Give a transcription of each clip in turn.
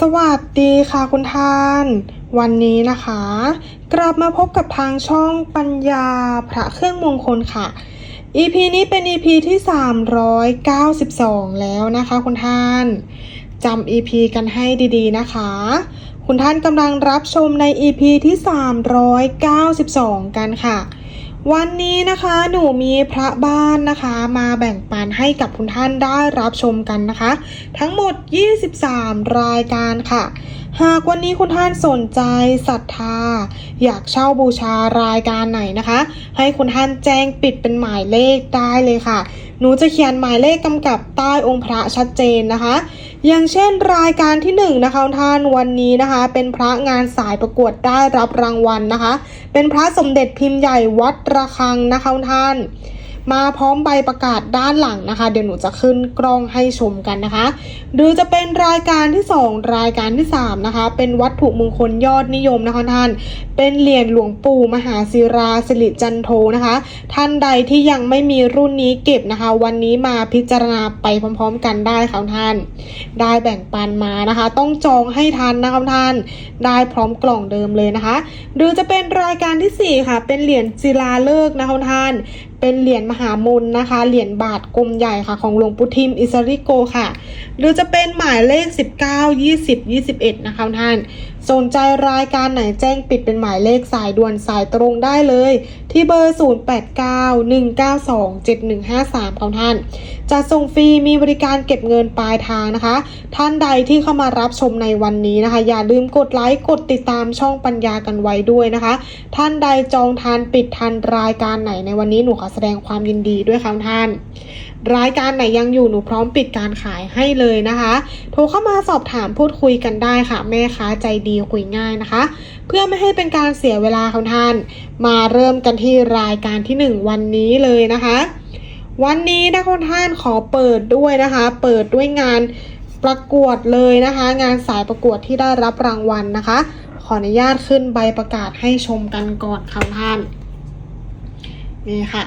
สวัสดีค่ะคุณท่าน วันนี้นะคะ กลับมาพบกับทางช่องปัญญาพระเครื่องมงคลค่ะ EP นี้เป็น EP ที่ 392 แล้วนะคะคุณท่านจำ EP กันให้ดีๆนะคะ คุณท่านกำลังรับชมใน EP ที่ 392 กันค่ะ วันนี้นะคะหนูมีพระบ้านนะคะ มาแบ่งปันให้กับคุณท่านได้รับชมกันนะคะ ทั้งหมด 23 รายการค่ะ หากวันนี้คุณท่านสนใจศรัทธา อยากเช่าบูชารายการไหนนะคะ ให้คุณท่านแจ้งปิดเป็นหมายเลขได้เลยค่ะ หนูจะเขียนหมายเลขกำกับใต้องค์พระชัดเจนนะคะ อย่างเช่นรายการที่1นงนะคะท่านวันนี้นะคะ เป็นพระงานสายประกวดได้รับรางวัลนะคะ เป็นพระสมเด็จพิมพ์ใหญ่วัดระฆังนะคะท่าน มาพร้อมใบประกาศด้านหลังนะคะ เดี๋ยวหนูจะขึ้นกล้องให้ชมกันนะคะ หรือจะเป็นรายการที่ 2 รายการที่ 3 นะคะ เป็นวัตถุมงคลยอดนิยมนะคะท่าน เป็นเหรียญหลวงปู่มหาศิราสิริจันโทนะคะ ท่านใดที่ยังไม่มีรุ่นนี้เก็บนะคะ วันนี้มาพิจารณาไปพร้อมๆ กันได้ค่ะท่าน ได้แบ่งปันมานะคะ ต้องจองให้ทันนะคะท่าน ได้พร้อมกล่องเดิมเลยนะคะ หรือจะเป็นรายการทีสี่4 ค่ะ เป็นเหรียญศิลาฤกษ์นะคะท่าน เป็นเหรียญมหามนนะคะ เหรียญบาทกลมใหญ่ค่ะ ของหลวงปู่ทิมอิสริโกค่ะ หรือจะเป็นหมายเลข 19 20 21 นะคะท่าน สนใจรายการไหนแจ้งปิดเป็นหมายเลขสายด่วนสายตรงได้เลย ที่เบอร์ 0891927153ของท่าน จะส่งฟรีมีบริการเก็บเงินปลายทางนะคะ ท่านใดที่เข้ามารับชมในวันนี้นะคะ อย่าลืมกดไลค์กดติดตามช่องปัญญากันไว้ด้วยนะคะ ท่านใดจองทานปิดทันรายการไหนในวันนี้หนูขอแสดงความยินดีด้วยค่ะท่าน รายการไหนยังอยู่หนูพร้อมปิดการขายให้เลยนะคะ โทรเข้ามาสอบถามพูดคุยกันได้ค่ะ แม่ค้าใจดีคุยง่ายนะคะ เพื่อไม่ให้เป็นการเสียเวลาของท่าน มาเริ่มกันที่รายการที่ 1 วันนี้เลยนะคะ วันนี้นะคุณท่านขอเปิดด้วยนะคะ เปิดด้วยงานประกวดเลยนะคะ งานสายประกวดที่ได้รับรางวัลนะคะ ขออนุญาตขึ้นใบประกาศให้ชมกันก่อนค่ะท่าน นี่ค่ะ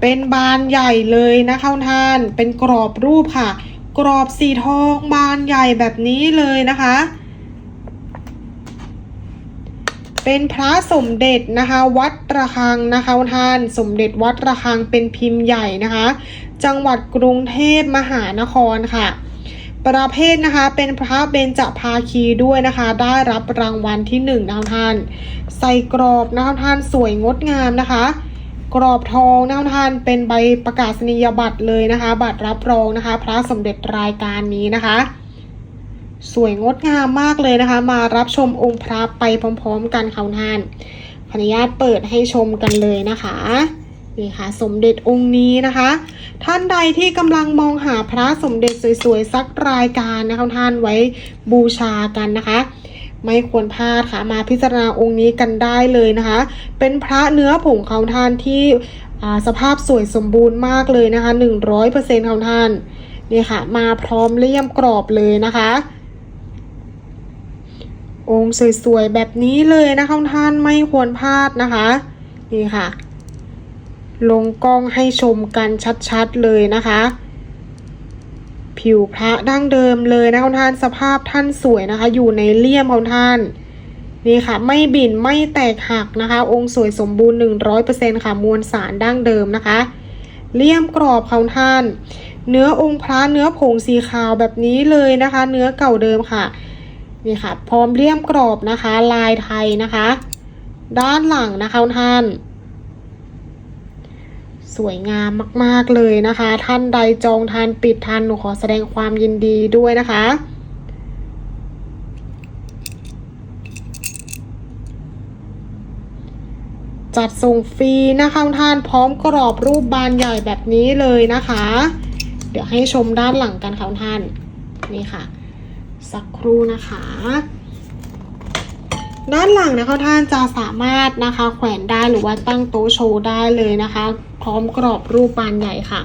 เป็นบานใหญ่เลยนะคะท่าน เป็นกรอบรูปค่ะ กรอบสีทองบานใหญ่แบบนี้เลยนะคะ เป็นพระสมเด็จนะคะ วัดระฆังนะคะท่าน สมเด็จวัดระฆังเป็นพิมพ์ใหญ่นะคะ จังหวัดกรุงเทพมหานครค่ะประเภทนะคะเป็นพระเบญจภาคีด้วยนะคะ ได้รับรางวัลที่หนึ่งนะคะท่าน ใส่กรอบนะคะท่านสวยงดงามนะคะ กรอบทองนะคะท่านเป็นใบประกาศนียบัตรเลยนะคะ บัตรรับรองนะคะ พระสมเด็จรายการนี้นะคะ สวยงดงามมากเลยนะคะ มารับชมองค์พระไปพร้อมๆ กันค่ะท่านขออนุญาตเปิดให้ชมกันเลยนะคะนี่ค่ะสมเด็จองค์นี้นะคะ ท่านใดที่กำลังมองหาพระสมเด็จสวยๆสักรายการนะคะท่านไว้บูชากันนะคะ ไม่ควรพลาดค่ะ มาพิจารณาองค์นี้กันได้เลยนะคะ เป็นพระเนื้อผงเขาท่านที่สภาพสวยสมบูรณ์มากเลยนะคะ100%เขาท่านนี่ค่ะ มาพร้อมเลี่ยมกรอบเลยนะคะ องค์สวยๆ แบบนี้เลยนะคะท่านไม่ควรพลาดนะคะ นี่ค่ะ ลงกล้องให้ชมกันชัดๆเลยนะคะ ผิวพระดั้งเดิมเลยนะคะท่านสภาพท่านสวยนะคะ อยู่ในเลี่ยมของท่าน นี่ค่ะ ไม่บินไม่แตกหักนะคะ องค์สวยสมบูรณ์ 100%ค่ะมวลสารดั้งเดิมนะคะ เลี่ยมกรอบของท่าน เนื้อองค์พระเนื้อผงสีขาวแบบนี้เลยนะคะ เนื้อเก่าเดิมค่ะนี่ค่ะ พร้อมเลี่ยมกรอบนะคะ ลายไทยนะคะ ด้านหลังนะคะท่าน สวยงามมาก ๆ เลยนะคะ ท่านใดจองทานปิดทันหนูขอแสดงความยินดีด้วยนะคะจัดส่งฟรีนะคะท่านพร้อมกรอบรูปบานใหญ่แบบนี้เลยนะคะ เดี๋ยวให้ชมด้านหลังกันค่ะท่านนี่ค่ะ สักครู่นะคะ ด้านหลังนะคะท่านจะสามารถนะคะ แขวนได้หรือว่าตั้งโต๊ะโชว์ได้เลยนะคะ พร้อมกรอบรูปบานใหญ่ค่ะ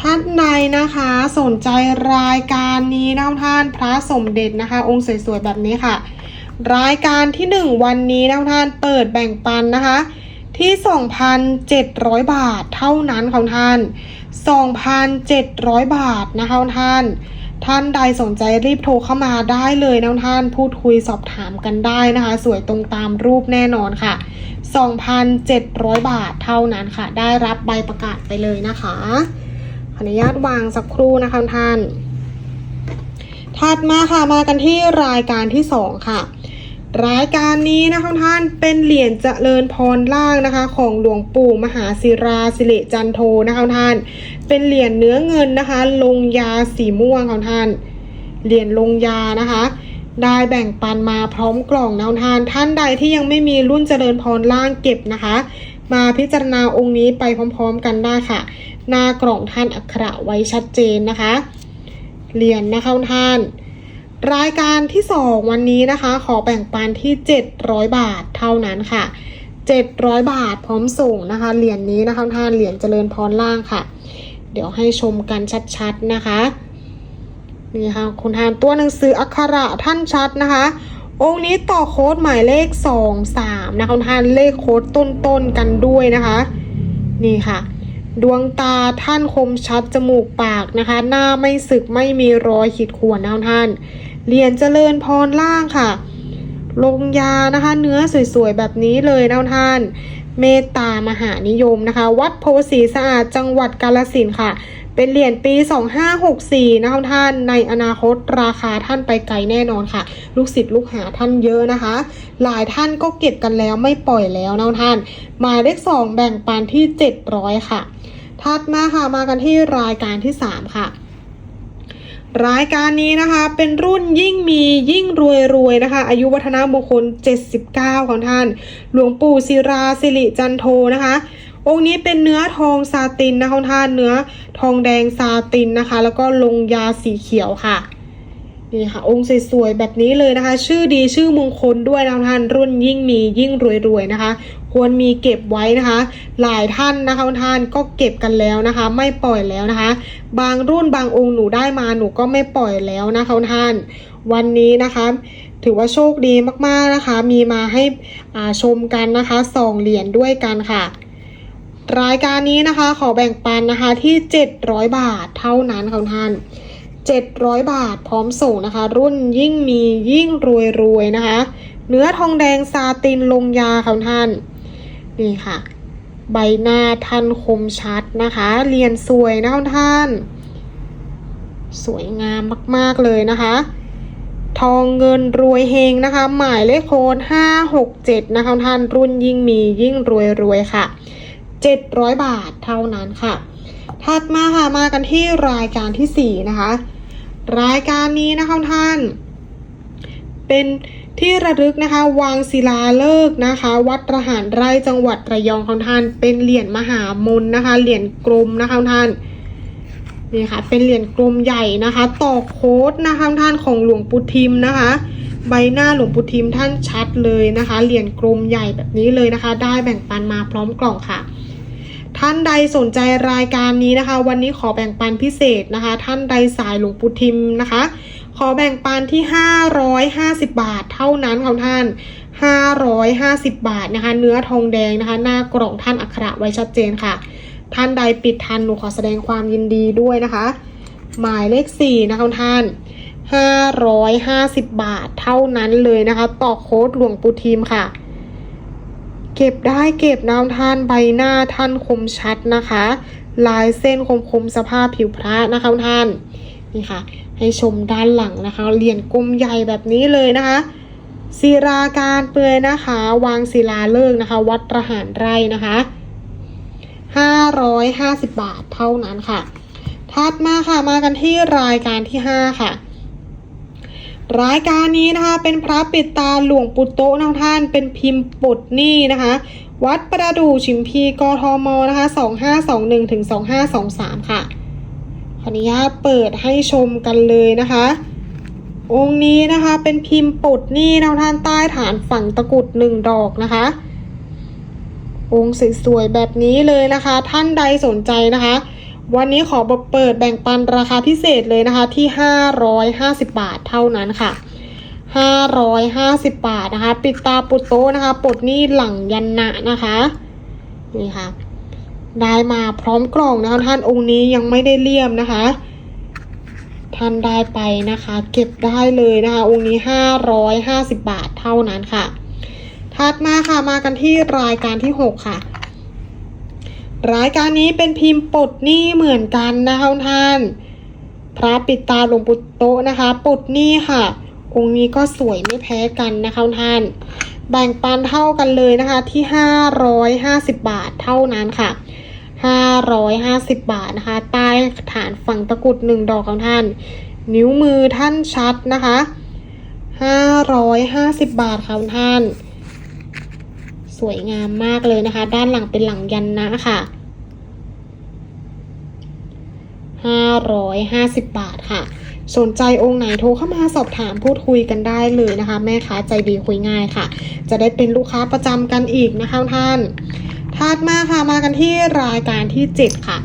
ท่านใดนะคะสนใจรายการนี้นะท่านพระสมเด็จนะคะ องค์สวยๆแบบนี้ค่ะ รายการที่ 1 วันนี้นะท่านเปิดแบ่งปันนะคะ ที่ 2,700 บาทเท่านั้นค่ะท่าน 2,700 บาทนะคะท่าน ท่านใดสนใจรีบโทรเข้ามาได้เลยนะท่านพูดคุยสอบถามกันได้นะคะ สวยตรงตามรูปแน่นอนค่ะ 2,700 บาทเท่านั้นค่ะ ได้รับใบประกาศไปเลยนะคะขออนุญาตวางสักครู่นะคะท่าน ถัดมาค่ะมากันที่รายการที่ 2 ค่ะ รายการนี้นะคะท่านเป็นเหรียญเจริญพรล่างนะคะ ของหลวงปู่มหาศิราสิริจันโทนะคะท่าน เป็นเหรียญเนื้อเงินนะคะ ลงยาสีม่วงของท่าน เหรียญลงยานะคะ ได้แบ่งปันมาพร้อมกล่องนะท่าน ท่านใดที่ยังไม่มีรุ่นเจริญพรล่างเก็บนะคะ มาพิจารณาองค์นี้ไปพร้อมๆกันได้ค่ะ หน้ากล่องท่านอักขระไว้ชัดเจนนะคะ เหรียญนะคะท่าน รายการที่ 2 วันนี้นะคะ ขอแบ่งปันที่ 700 บาทเท่านั้นค่ะ 700 บาทพร้อมส่งนะคะ เหรียญนี้นะคะท่านเหรียญเจริญพรล่างค่ะ เดี๋ยวให้ชมกันชัดๆนะคะนี่ค่ะคุณทานตัวหนังสืออักขระท่านชัดนะคะ องค์นี้ต่อโค้ดหมายเลข 2 3 นะคะคุณทานเลขโค้ดต้นๆกันด้วยนะคะ นี่ค่ะ ดวงตาท่านคมชัดจมูกปากนะคะ หน้าไม่สึกไม่มีรอยขีดข่วนนะท่าน เหรียญเจริญพรล่างค่ะ ลงยานะคะ เนื้อสวยๆแบบนี้เลยนะท่าน เมตตามหานิยมนะคะ วัดโพสีสะอาดจังหวัดกาลสินค่ะ เป็นเหรียญปี 2564 นะคะท่าน ในอนาคตราคาท่านไปไกลแน่นอนค่ะ ลูกศิษย์ลูกหาท่านเยอะนะคะ หลายท่านก็เก็บกันแล้วไม่ปล่อยแล้วนะท่าน หมายเลข2แบ่งปันที่ 700 ค่ะ ถัดมาค่ะมากันที่รายการที่ 3 ค่ะ รายการนี้นะคะเป็นรุ่นยิ่งมียิ่งรวยรวยนะคะ อายุวัฒนมงคล 79 ของท่าน หลวงปู่ศิราสิริจันโทนะคะ องค์นี้เป็นเนื้อทองซาตินนะคะท่านเนื้อทองแดงซาตินนะคะ แล้วก็ลงยาสีเขียวค่ะนี่ค่ะ องค์สวยๆแบบนี้เลยนะคะ ชื่อดีชื่อมงคลด้วยนะท่านรุ่นยิ่งมียิ่งรวยๆนะคะ ควรมีเก็บไว้นะคะ หลายท่านนะคะท่านก็เก็บกันแล้วนะคะ ไม่ปล่อยแล้วนะคะ บางรุ่นบางองค์หนูได้มาหนูก็ไม่ปล่อยแล้วนะคะท่าน วันนี้นะคะ ถือว่าโชคดีมากๆนะคะ มีมาให้อ่าชมกันนะคะสองเหรียญด้วยกันค่ะรายการนี้นะคะขอแบ่งปันนะคะที่ 700 บาทเท่านั้นค่ะท่าน 700 บาทพร้อมส่งนะคะ รุ่นยิ่งมียิ่งรวยรวยนะคะ เนื้อทองแดงซาตินลงยาค่ะท่าน นี่ค่ะ ใบหน้าท่านคมชัดนะคะ เรียนสวยนะท่าน สวยงามมากๆเลยนะคะ ทองเงินรวยเฮงนะคะ หมายเลขโค้ด567นะคะท่านรุ่นยิ่งมียิ่งรวยรวยค่ะ700บาทเท่านั้นค่ะ ถัดมาค่ะมากันที่รายการที่4นะคะ รายการนี้นะคะท่าน เป็น ที่ระลึกนะคะวางศิลาฤกษ์นะคะ วัดระหารไร่จังหวัดระยองของท่าน เป็นเหรียญมหามนนะคะ เหรียญกลมนะคะท่านนี่ค่ะเป็นเหรียญกลมใหญ่นะคะต่อโค้ดนะคะท่านของหลวงปู่ทิมนะคะ ใบหน้าหลวงปู่ทิมท่านชัดเลยนะคะ เหรียญกลมใหญ่แบบนี้เลยนะคะ ได้แบ่งปันมาพร้อมกล่องค่ะ ท่านใดสนใจรายการนี้นะคะ วันนี้ขอแบ่งปันพิเศษนะคะ ท่านใดสายหลวงปู่ทิมนะคะ ขอแบ่งปันที่ 550 บาทเท่านั้นค่ะท่าน 550 บาทนะคะ เนื้อทองแดงนะคะ หน้ากล่องท่านอักขระไว้ชัดเจนค่ะ ท่านใดปิดทันหนูขอแสดงความยินดีด้วยนะคะ หมายเลข 4 นะคะท่าน550 บาทเท่านั้นเลยนะคะ ต่อโค้ดหลวงปู่ทิมค่ะ เก็บได้เก็บน้ำท่านใบหน้าท่านคมชัดนะคะ ลายเส้นคมคมสภาพผิวพระนะคะท่าน นี่ค่ะ ให้ชมด้านหลังนะคะเหรียญกลมใหญ่แบบนี้เลยนะคะศิราการเปลือยนะคะ วางศิลาฤกษ์นะคะ วัดระหารไร่นะคะ550บาทเท่านั้นค่ะ ถัดมาค่ะมากันที่รายการที่5ค่ะรายการนี้นะคะเป็นพระปิดตาหลวงปู่โตะนะท่านเป็นพิมพ์ปลดนี้นะคะ วัดประดู่ชิมพีกทมนะคะ2521ถึง2523ค่ะ ขออนุญาตเปิดให้ชมกันเลยนะคะ องค์นี้นะคะเป็นพิมพ์ปลดนี้นะท่านใต้ฐานฝั่งตะกุดหนึ่งดอกนะคะ องค์สวยๆแบบนี้เลยนะคะ ท่านใดสนใจนะคะ วันนี้ขอเปิดแบ่งปันราคาพิเศษเลยนะคะที่ 550 บาทเท่านั้นค่ะ550 บาทนะคะ ปิดตาปุตโตนะคะปลดนี้หลังยันนะนะคะ นี่ค่ะ ได้มาพร้อมกล่องนะคะท่านองค์นี้ยังไม่ได้เลี่ยมนะคะ ท่านได้ไปนะคะ เก็บได้เลยนะคะ องค์นี้550บาทเท่านั้นค่ะ ถัดมาค่ะมากันที่รายการที่6ค่ะ รายการนี้เป็นพิมพ์ปลดหนี้เหมือนกันนะคะท่านพระปิดตาหลวงปู่โตนะคะปลดหนี้ค่ะ องค์นี้ก็สวยไม่แพ้กันนะคะท่านแบ่งปันเท่ากันเลยนะคะที่ 550 บาทเท่านั้นค่ะ 550 บาทนะคะ ใต้ฐานฝั่งตะกุดหนึ่งดอกของท่าน นิ้วมือท่านชัดนะคะ550 บาทค่ะท่าน สวยงามมากเลยนะคะ ด้านหลังเป็นหลังยันนะค่ะ550 บาทค่ะ สนใจองค์ไหนโทรเข้ามาสอบถามพูดคุยกันได้เลยนะคะ แม่ค้าใจดีคุยง่ายค่ะ จะได้เป็นลูกค้าประจำกันอีกนะคะท่าน ถัดมาค่ะมากันที่รายการที่ 7 ค่ะ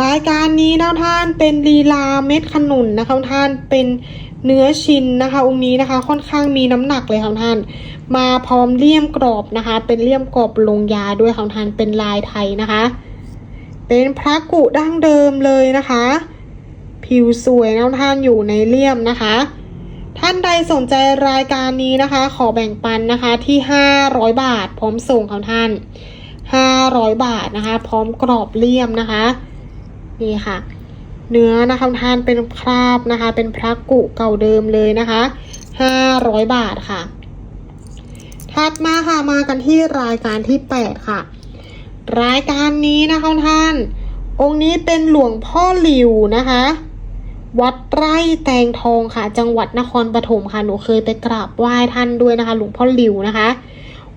รายการนี้นะท่านเป็นลีลาเม็ดขนุนนะคะท่านเป็นเนื้อชิ้นนะคะองค์นี้นะคะค่อนข้างมีน้ำหนักเลยค่ะท่าน มาพร้อมเลี่ยมกรอบนะคะ เป็นเลี่ยมกรอบลงยาด้วยค่ะท่านเป็นลายไทยนะคะ เป็นพระกุดั้งเดิมเลยนะคะ ผิวสวยนะท่านอยู่ในเลี่ยมนะคะ ท่านใดสนใจรายการนี้นะคะ ขอแบ่งปันนะคะที่ 500 บาท พร้อมส่งของท่าน 500 บาทนะคะ พร้อมกรอบเลี่ยมนะคะนี่ค่ะ เนื้อนะคะท่านเป็นคราบนะคะ เป็นพระกุเก่าเดิมเลยนะคะ 500 บาทค่ะถัดมาค่ะมากันที่รายการที่ 8 ค่ะ รายการนี้นะคะท่าน องค์นี้เป็นหลวงพ่อหลิวนะคะ วัดไร่แตงทองค่ะ จังหวัดนครปฐมค่ะ หนูเคยไปกราบไหว้ท่านด้วยนะคะ หลวงพ่อหลิวนะคะ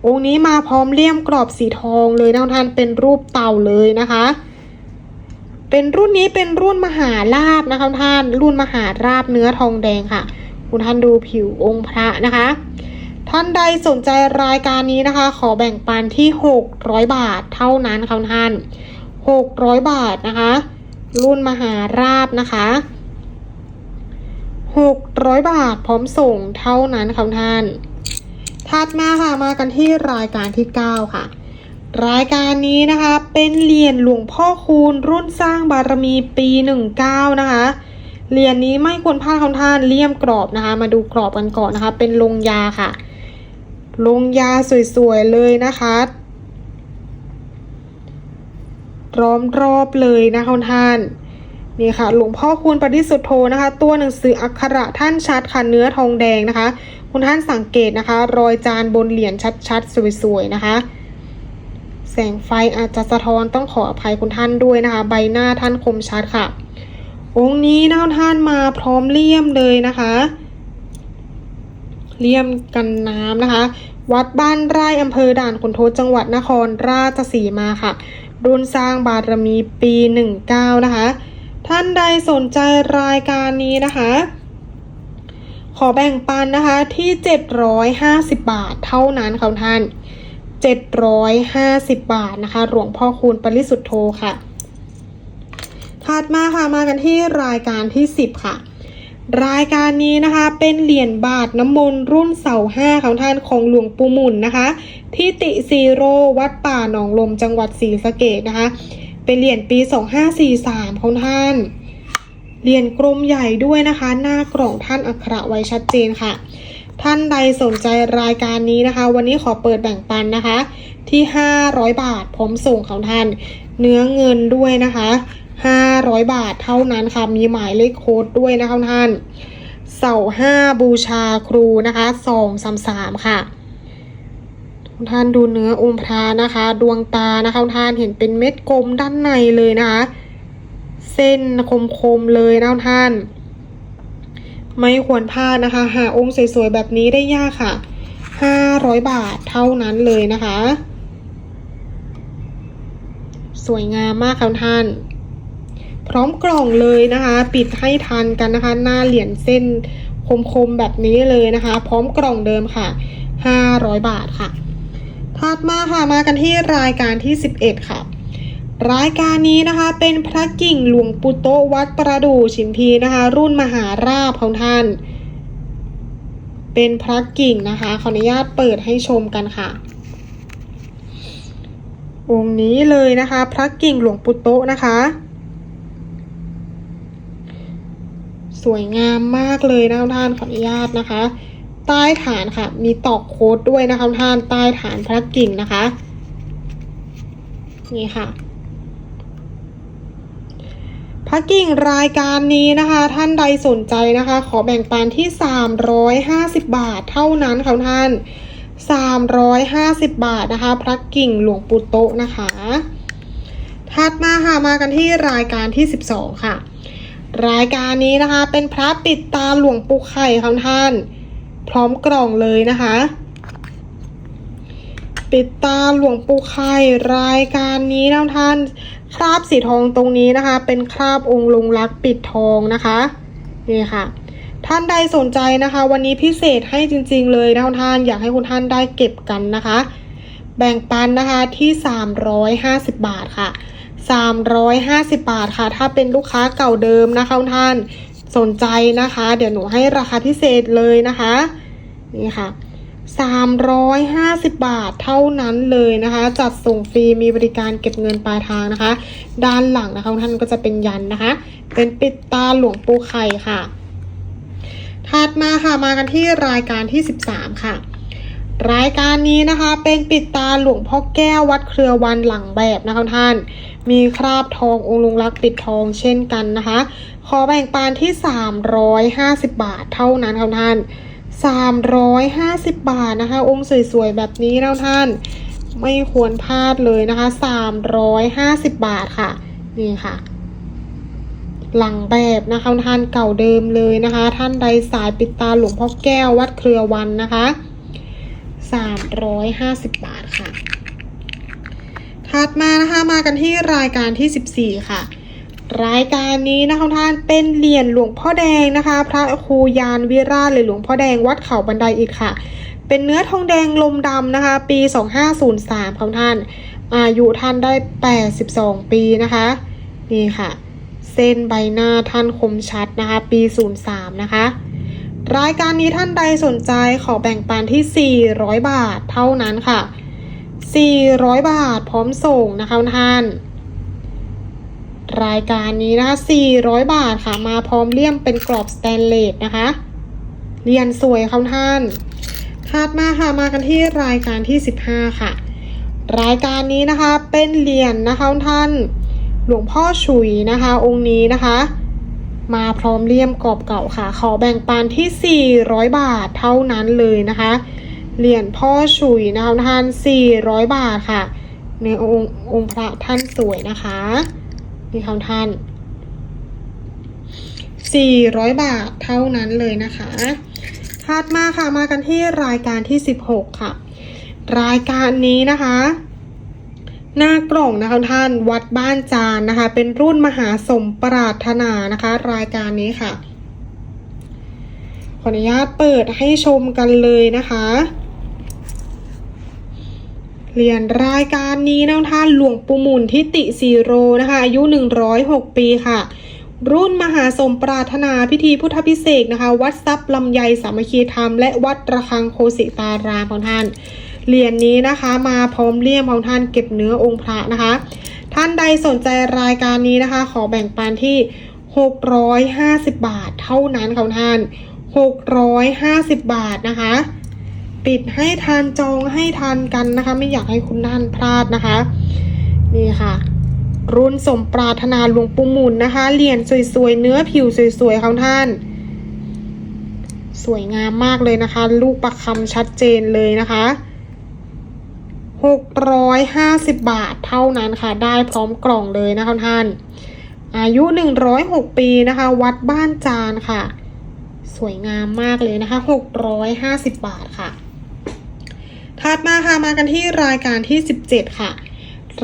องค์นี้มาพร้อมเลี่ยมกรอบสีทองเลยนะท่านเป็นรูปเต่าเลยนะคะ เป็นรุ่นนี้เป็นรุ่นมหาลาบนะคะท่าน รุ่นมหาราบเนื้อทองแดงค่ะ คุณท่านดูผิวองค์พระนะคะ ท่านใดสนใจรายการนี้นะคะ ขอแบ่งปันที่ 600 บาทเท่านั้นค่ะท่าน 600 บาทนะคะ รุ่นมหาราบนะคะ 600 บาทพร้อมส่งเท่านั้นค่ะท่าน ถัดมาค่ะมากันที่รายการที่ 9 ค่ะ รายการนี้นะคะเป็นเหรียญหลวงพ่อคูณรุ่นสร้างบารมีปี 19 นะคะเหรียญนี้ไม่ควรพลาดค่ะท่านเลี่ยมกรอบนะคะ มาดูกรอบกันก่อนนะคะ เป็นลงยาค่ะ ลงยาสวยๆเลยนะคะร้อมรอบเลยนะคะท่าน นี่ค่ะหลวงพ่อคูณปฏิสุทธโธนะคะ ตัวหนังสืออักขระท่านชัดค่ะเนื้อทองแดงนะคะ คุณท่านสังเกตนะคะ รอยจานบนเหรียญชัดๆ สวยๆนะคะ แสงไฟอาจจะสะท้อนต้องขออภัยคุณท่านด้วยนะคะ ใบหน้าท่านคมชัดค่ะ องค์นี้นะท่านมาพร้อมเลี่ยมเลยนะคะ เลี่ยมกันน้ำนะคะ วัดบ้านไร่อำเภอด่านขุนทดจังหวัดนครราชสีมาค่ะ รุ่นสร้างบารมีปี 19 นะคะ ท่านใดสนใจรายการนี้นะคะ ขอแบ่งปันนะคะที่ 750 บาทเท่านั้นค่ะท่าน 750 บาทนะคะ หลวงพ่อคูณปริสุทธโธค่ะ ถัดมาค่ะมากันที่รายการที่ 10 ค่ะ รายการนี้นะคะเป็นเหรียญบาทน้ำมนต์รุ่นเสาห้าของท่านของหลวงปู่หมุนนะคะ ที่ติซีโรวัดป่าหนองลมจังหวัดศรีสะเกดนะคะ เป็นเรียญปี 2543ของท่าน เรียญกลมใหญ่ด้วยนะคะ หน้ากล่องท่านอักขระไว้ชัดเจนค่ะ ท่านใดสนใจรายการนี้นะคะ วันนี้ขอเปิดแบ่งปันนะคะ ที่ 500 บาทพร้อมส่งของท่าน เนื้อเงินด้วยนะคะ 500 บาทเท่านั้นค่ะ มีหมายเลขโค้ดด้วยนะคะท่าน เสาห้าบูชาครูนะคะสองสามสามค่ะ ทุกท่านดูเนื้อองค์พระนะคะ ดวงตานะคะทุกท่านเห็นเป็นเม็ดกลมด้านในเลยนะคะ เส้นคมๆเลยนะทุกท่าน ไม่ควรพลาดนะคะ หาองค์สวยๆแบบนี้ได้ยากค่ะ500บาทเท่านั้นเลยนะคะ สวยงามมากค่ะท่าน พร้อมกล่องเลยนะคะ ปิดให้ทันกันนะคะ หน้าเหรียญเส้นคมๆแบบนี้เลยนะคะ พร้อมกล่องเดิมค่ะ500บาทค่ะ ถัดมาค่ะมากันที่รายการที่ 11 ค่ะ รายการนี้นะคะเป็นพระกิ่งหลวงปู่โตวัดประดู่ชิมพีนะคะ รุ่นมหาราบของท่าน เป็นพระกิ่งนะคะขออนุญาตเปิดให้ชมกันค่ะ องค์นี้เลยนะคะ พระกิ่งหลวงปู่โตนะคะ สวยงามมากเลยนะท่านขออนุญาตนะคะ ใต้ฐานค่ะ มีตอกโค้ดด้วยนะคะท่านใต้ฐานพระกิ่งนะคะ นี่ค่ะพระกิ่งรายการนี้นะคะ ท่านใดสนใจนะคะ ขอแบ่งปันที่ 350 บาทเท่านั้นค่ะท่าน 350 บาทนะคะ พระกิ่งหลวงปู่โตนะคะถัดมาค่ะมากันที่รายการที่ 12 ค่ะ รายการนี้นะคะเป็นพระปิดตาหลวงปู่ไข่ค่ะท่าน พร้อมกล่องเลยนะคะ ปิดตาหลวงปู่ไข่รายการนี้นะท่าน คราบสีทองตรงนี้นะคะ เป็นคราบองค์ลงรักปิดทองนะคะนี่ค่ะ ท่านใดสนใจนะคะ วันนี้พิเศษให้จริง ๆ เลยนะท่านอยากให้คุณท่านได้เก็บกันนะคะ แบ่งปันนะคะที่ 350 บาทค่ะ 350 บาทค่ะ ถ้าเป็นลูกค้าเก่าเดิมนะคะท่าน สนใจนะคะ เดี๋ยวหนูให้ราคาพิเศษเลยนะคะ นี่ค่ะ350บาทเท่านั้นเลยนะคะ จัดส่งฟรีมีบริการเก็บเงินปลายทางนะคะ ด้านหลังนะคะท่านก็จะเป็นยันนะคะ เป็นปิดตาหลวงปูไข่ค่ะ ถัดมาค่ะมากันที่รายการที่13ค่ะ รายการนี้นะคะเป็นปิดตาหลวงพ่อแก้ววัดเครือวันหลังแบบนะคะท่าน มีคราบทององค์ลงรักปิดทองเช่นกันนะคะ ขอแบ่งปันที่ 350 บาทเท่านั้นค่ะท่าน 350 บาทนะคะ องค์สวยๆแบบนี้นะท่าน ไม่ควรพลาดเลยนะคะ 350 บาทค่ะ นี่ค่ะ หลังแบบนะคะท่านเก่าเดิมเลยนะคะ ท่านใดสายปิดตาหลวงพ่อแก้ววัดเครือวันนะคะ 350 บาทค่ะ ถัดมานะคะมากันที่รายการที่ 14 ค่ะ รายการนี้นะคะท่านเป็นเหรียญหลวงพ่อแดงนะคะ พระครูยานวิราชหรือหลวงพ่อแดงวัดเขาบันไดอิฐค่ะ เป็นเนื้อทองแดงลมดำนะคะ ปี 2503ของท่าน อายุท่านได้ 82 ปีนะคะ นี่ค่ะ เส้นใบหน้าท่านคมชัดนะคะ ปี 03 นะคะ รายการนี้ท่านใดสนใจขอแบ่งปันที่ 400 บาทเท่านั้นค่ะ 400 บาทพร้อมส่งนะคะท่าน รายการนี้นะคะ 400 บาทค่ะมาพร้อมเลี่ยมเป็นกรอบสแตนเลสนะคะเรียนสวยค่ะท่านถัดมาค่ะมากันที่รายการที่ 15 ค่ะ รายการนี้นะคะเป็นเหรียญนะคะท่าน หลวงพ่อฉุยนะคะ องค์นี้นะคะ มาพร้อมเลี่ยมกรอบเก่าค่ะขอแบ่งปันที่ 400 บาทเท่านั้นเลยนะคะ เหรียญพ่อฉุยนะคะท่าน400บาทค่ะ ในองค์องค์พระท่านสวยนะคะนี่ค่ะท่าน400บาทเท่านั้นเลยนะคะถัดมาค่ะมากันที่รายการที่16ค่ะ รายการนี้นะคะหน้ากล่องนะคะท่านวัดบ้านจานนะคะ เป็นรุ่นมหาสมปรารถนานะคะ รายการนี้ค่ะ ขออนุญาตเปิดให้ชมกันเลยนะคะ เรียญรายการนี้นะท่านหลวงปู่มุนทิติสีโรนะคะอายุ 106 ปีค่ะ รุ่นมหาสมปรารถนาพิธีพุทธพิเศษนะคะ วัดทรัพย์ลำไยสามัคคีธรรม และวัดระฆังโคสิตารามของท่านเหรียญนี้นะคะมาพร้อมเลี่ยมของท่านเก็บเนื้อองค์พระนะคะ ท่านใดสนใจรายการนี้นะคะ ขอแบ่งปันที่ 650 บาทเท่านั้นค่ะท่าน 650 บาทนะคะ ปิดให้ทานจองให้ทันกันนะคะ ไม่อยากให้คุณท่านพลาดนะคะ นี่ค่ะรุ่นสมปรารถนาหลวงปู่หมุนนะคะ เหรียญสวยๆ เนื้อผิวสวยๆของท่าน สวยงามมากเลยนะคะ ลูกประคำชัดเจนเลยนะคะ650บาทเท่านั้นค่ะ ได้พร้อมกล่องเลยนะคะท่าน อายุ106ปีนะคะ วัดบ้านจานค่ะ สวยงามมากเลยนะคะ650บาทค่ะ ถัดมาค่ะมากันที่รายการที่ 17 ค่ะ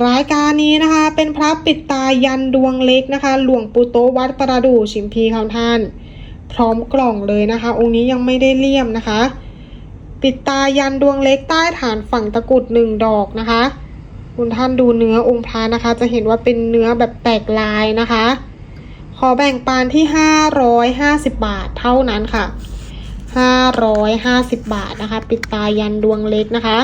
รายการนี้นะคะเป็นพระปิดตายันดวงเล็กนะคะ หลวงปู่โตวัดประดู่ชิมพีของท่าน พร้อมกล่องเลยนะคะ องค์นี้ยังไม่ได้เลี่ยมนะคะ ปิดตายันดวงเล็กใต้ฐานฝั่งตะกุดหนึ่งดอกนะคะ คุณท่านดูเนื้อองค์พระนะคะ จะเห็นว่าเป็นเนื้อแบบแตกลายนะคะ ขอแบ่งปันที่ 550 บาทเท่านั้นค่ะ 550 บาทนะคะ ปิดตายันดวงเล็กนะคะ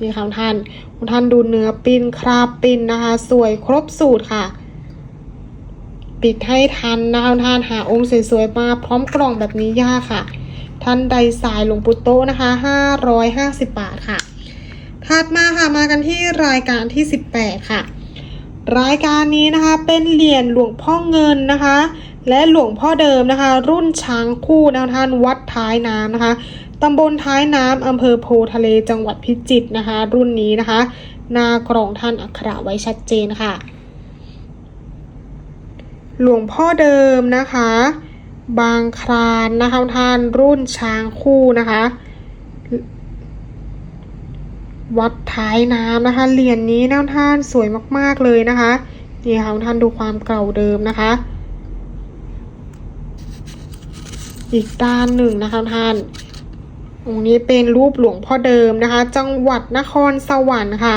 นี่ค่ะท่านคุณท่านดูเนื้อปิ้นคราบปิ้นนะคะ สวยครบสูตรค่ะ ปิดให้ทันนะคะท่านหาองค์สวยๆมาพร้อมกล่องแบบนี้ยากค่ะ ท่านใดสายหลวงปู่โตนะคะ 550 บาทค่ะถัดมาค่ะมากันที่รายการที่ 18 ค่ะ รายการนี้นะคะเป็นเหรียญหลวงพ่อเงินนะคะ และหลวงพ่อเดิมนะคะ รุ่นช้างคู่แนวท่านวัดท้ายน้ำนะคะตำบลท้ายน้ำอำเภอโพทะเลจังหวัดพิจิตรนะคะ รุ่นนี้นะคะหน้ากรองท่านอักขระไว้ชัดเจนค่ะ หลวงพ่อเดิมนะคะ บางครานนะคะท่านรุ่นช้างคู่นะคะ วัดท้ายน้ำนะคะเหรียญนนี้แนวท่านสวยมากๆเลยนะคะนี่ค่ะท่านดูความเก่าเดิมนะคะ อีกด้านหนึ่งนะคะท่านองค์นี้เป็นรูปหลวงพ่อเดิมนะคะ จังหวัดนครสวรรค์ค่ะ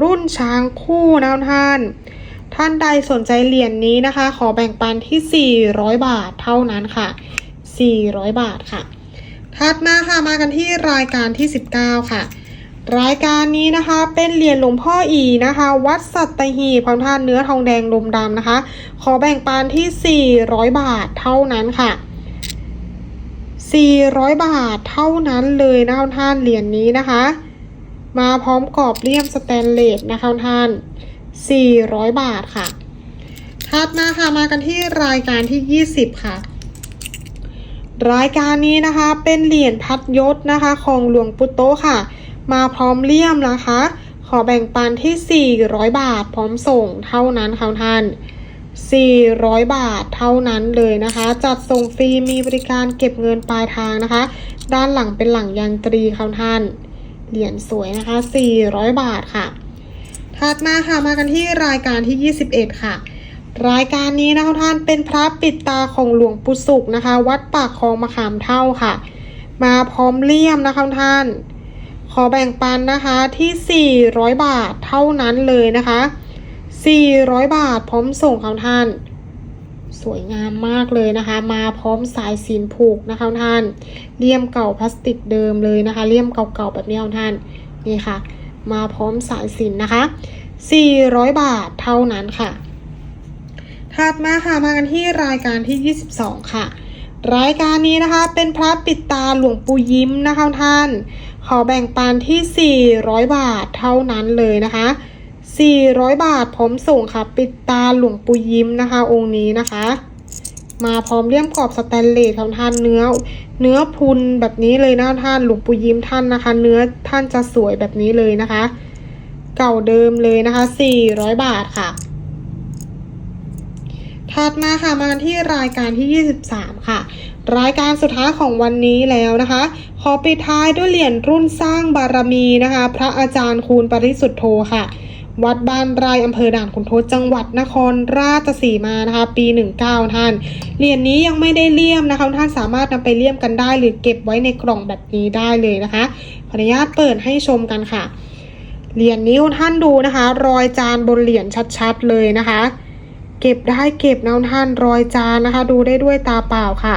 รุ่นช้างคู่นะท่าน ท่านใดสนใจเหรียญนนี้นะคะ ขอแบ่งปันที่ 400 บาทเท่านั้นค่ะ 400 บาทค่ะถัดมาค่ะมากันที่รายการที่ 19 ค่ะ รายการนี้นะคะเป็นเหรียญหลวงพ่ออีนะคะ วัดสัตหีบของท่านเนื้อทองแดงลมดำนะคะ ขอแบ่งปันที่ 400 บาทเท่านั้นค่ะ 400 บาทเท่านั้นเลยนะคะท่านเหรียญนนี้นะคะ มาพร้อมกรอบเลี่ยมสแตนเลสนะคะท่าน 400 บาทค่ะถัดมาค่ะมากันที่รายการที่ 20 ค่ะ รายการนี้นะคะเป็นเหรียญพัดยศนะคะของหลวงปุตโตค่ะ มาพร้อมเลี่ยมนะคะ ขอแบ่งปันที่ 400 บาทพร้อมส่งเท่านั้นค่ะท่าน 400 บาทเท่านั้นเลยนะคะ จัดส่งฟรีมีบริการเก็บเงินปลายทางนะคะ ด้านหลังเป็นหลังยันตรีค่ะท่าน เหรียญสวยนะคะ 400 บาทค่ะ ถัดมาค่ะมากันที่รายการที่ 21 ค่ะ รายการนี้นะคะท่านเป็นพระปิดตาของหลวงปู่สุขนะคะ วัดปากคลองมะขามเท่าค่ะ มาพร้อมเลี่ยมนะคะท่าน ขอแบ่งปันนะคะที่ 400 บาทเท่านั้นเลยนะคะ 400 บาทพร้อมส่งค่ะท่าน สวยงามมากเลยนะคะ มาพร้อมสายสินผูกนะคะท่านเลี่ยมเก่าพลาสติกเดิมเลยนะคะเลี่ยมเก่าๆแบบนี้ค่ะท่านนี่ค่ะ มาพร้อมสายสินนะคะ 400 บาทเท่านั้นค่ะถัดมาค่ะมากันที่รายการที่ 22 ค่ะ รายการนี้นะคะเป็นพระปิดตาหลวงปู่ยิ้มนะคะท่าน ขอแบ่งปันที่ 400 บาทเท่านั้นเลยนะคะ 400 บาทพร้อมส่งค่ะ ปิดตาหลวงปู่ยิ้มนะคะ องค์นี้นะคะ มาพร้อมเลี่ยมกรอบสแตนเลสของท่านเนื้อ เนื้อพุนแบบนี้เลยนะท่านหลวงปู่ยิ้มท่านนะคะ เนื้อท่านจะสวยแบบนี้เลยนะคะ เก่าเดิมเลยนะคะ 400 บาทค่ะถัดมาค่ะมาที่รายการที่ 23 ค่ะ รายการสุดท้ายของวันนี้แล้วนะคะ ขอปิดท้ายด้วยเหรียญรุ่นสร้างบารมีนะคะ พระอาจารย์คูณปริสุทธโธค่ะ วัดบ้านไร่อำเภอด่านขุนทดจังหวัดนครราชสีมานะคะปี 19 ท่าน เหรียญนี้ยังไม่ได้เลี่ยมนะคะท่านสามารถนำไปเลี่ยมกันได้หรือเก็บไว้ในกล่องแบบนี้ได้เลยนะคะขออนุญาตเปิดให้ชมกันค่ะ เหรียญนี้ท่านดูนะคะ รอยจานบนเหรียญชัดๆเลยนะคะ เก็บได้เก็บนะท่านรอยจานนะคะ ดูได้ด้วยตาเปล่าค่ะ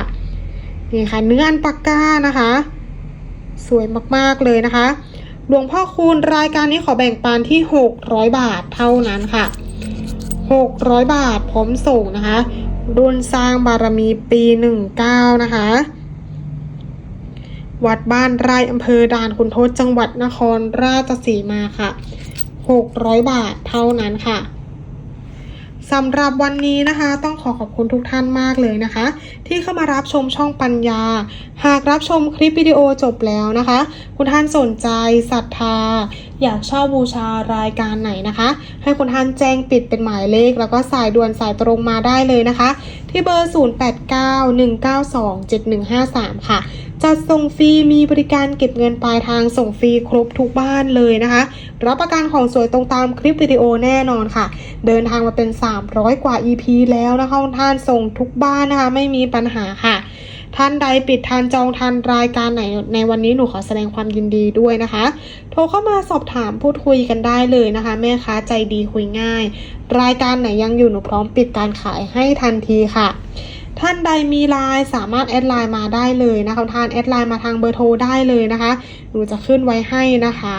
นี่ค่ะเนื้ออันปากกานะคะ สวยมากๆเลยนะคะ ลวงพ่อคูณรายการนี้ขอแบ่งปันที่ 600 บาทเท่านั้นค่ะ 600 บาทผมส่งนะคะ รุ่นสร้างบารมีปี 19 นะคะ วัดบ้านไร่อำเภอด่านคุณทศจังหวัดนครราชสีมาค่ะ 600 บาทเท่านั้นค่ะ สำหรับวันนี้นะคะ ต้องขอขอบคุณทุกท่านมากเลยนะคะ ที่เข้ามารับชมช่องปัญญา หากรับชมคลิปวิดีโอจบแล้วนะคะ คุณท่านสนใจศรัทธา อยากเช่าบูชารายการไหนนะคะ ให้คุณท่านแจ้งปิดเป็นหมายเลข แล้วก็สายด่วนสายตรงมาได้เลยนะคะ ที่เบอร์ 0891927153 ค่ะ จัดส่งฟรีมีบริการเก็บเงินปลายทางส่งฟรีครบทุกบ้านเลยนะคะ รับประกันของสวยตรงตามคลิปวิดีโอแน่นอนค่ะ เดินทางมาเป็น 300 กว่า EP แล้วนะคะท่านส่งทุกบ้านนะคะ ไม่มีปัญหาค่ะ ท่านใดปิดทันจองทันรายการไหนในวันนี้หนูขอแสดงความยินดีด้วยนะคะ โทรเข้ามาสอบถามพูดคุยกันได้เลยนะคะ แม่ค้าใจดีคุยง่าย รายการไหนยังอยู่หนูพร้อมปิดการขายให้ทันทีค่ะ ท่านใดมีไลน์สามารถแอดไลน์มาได้เลยนะคะทุกท่านแอดไลน์มาทางเบอร์โทรได้เลยนะคะหนูจะขึ้นไว้ให้นะคะ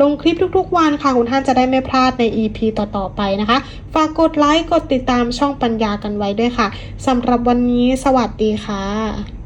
ลงคลิปทุกๆวันค่ะคุณท่านจะได้ไม่พลาดใน EP ต่อๆไปนะคะ ฝากกดไลค์กดติดตามช่องปัญญากันไว้ด้วยค่ะสำหรับวันนี้สวัสดีค่ะ